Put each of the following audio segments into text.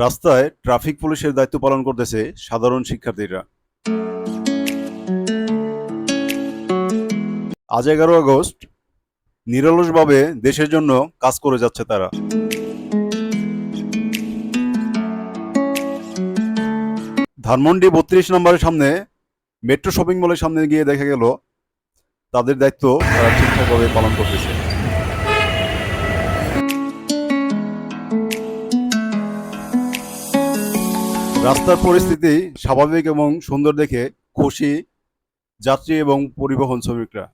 রাস্তায় ট্রাফিক পুলিশের দায়িত্ব পালন করতেছে সাধারণ শিক্ষার্থীরা। আজ এগারো আগস্ট, নিরলসভাবে দেশের জন্য কাজ করে যাচ্ছে তারা। ধানমন্ডি বত্রিশ নম্বরের সামনে মেট্রো শপিং মলের সামনে গিয়ে দেখা গেল, তাদের দায়িত্ব তারা ঠিকঠাকভাবে পালন করতেছে। রাস্তার পরিস্থিতি স্বাভাবিক এবং সুন্দর দেখে খুশি যাত্রী এবং পরিবহন শ্রমিকরা।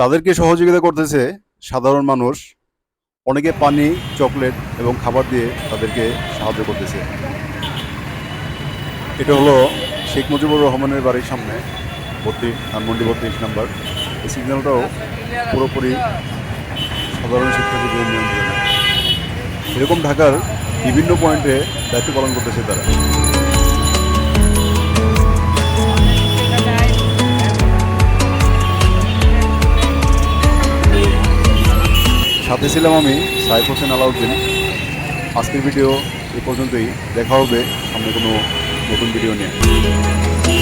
তাদেরকে সহযোগিতা করতেছে সাধারণ মানুষ, অনেকে পানি, চকলেট এবং খাবার দিয়ে তাদেরকে সাহায্য করতেছে। এটা হলো শেখ মুজিবুর রহমানের বাড়ির সামনে বত্রিশ ধানমন্ডি বত্রিশ নাম্বার। এই সিগন্যালটাও পুরোপুরি সাধারণ শিক্ষার্থীদের নিয়ন্ত্রণে। এরকম ঢাকার বিভিন্ন পয়েন্টে দায়িত্ব পালন করতেছে তারা। সাথে ছিলাম আমি সাইফ হোসেন আলাউদ্দিন। আজকের ভিডিও এ পর্যন্তই। দেখা হবে সামনে কোনো open videonya